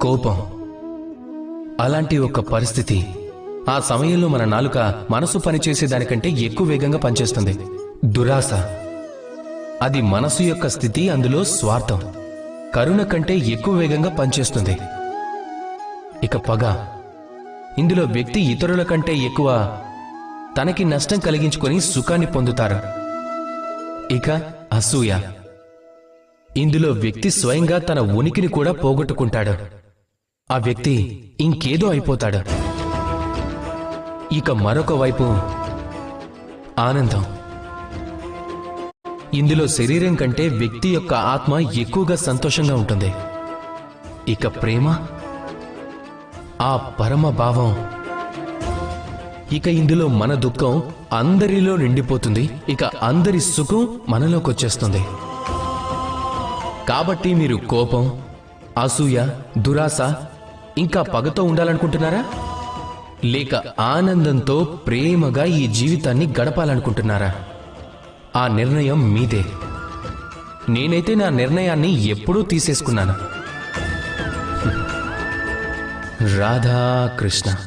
కోపం. అలాంటి ఒక పరిస్థితి ఆ సమయంలో మన నాలుక మనసు పనిచేసేదానికంటే ఎక్కువ వేగంగా పనిచేస్తుంది. దురాశ. అది మనసు యొక్క స్థితి అందులో స్వార్థం. కరుణ కంటే ఎక్కువ వేగంగా పనిచేస్తుంది. ఇక పగ. ఇందులో వ్యక్తి ఇతరుల కంటే ఎక్కువ తనకి నష్టం కలిగించుకొని సుఖాన్ని పొందుతారు. ఇక అసూయ. ఇందులో వ్యక్తి స్వయంగా తన ఉనికిని కూడా పోగొట్టుకుంటాడు. ఆ వ్యక్తి ఇంకేదో అయిపోతాడు. ఇక మరొక వైపు ఆనందం. ఇందులో శరీరం కంటే వ్యక్తి యొక్క ఆత్మ ఎక్కువగా సంతోషంగా ఉంటుంది. ఇక ప్రేమ ఆ పరమ భావం. ఇక ఇందులో మన దుఃఖం అందరిలో నిండిపోతుంది. ఇక అందరి సుఖం మనలోకి వచ్చేస్తుంది. కాబట్టి మీరు కోపం అసూయ దురాశ ఇంకా పగతో ఉండాలనుకుంటున్నారా? లేక ఆనందంతో ప్రేమగా ఈ జీవితాన్ని గడపాలనుకుంటున్నారా? ఆ నిర్ణయం మీదే. నేనైతే నా నిర్ణయాన్ని ఎప్పుడూ తీసేసుకున్నాను. రాధా కృష్ణ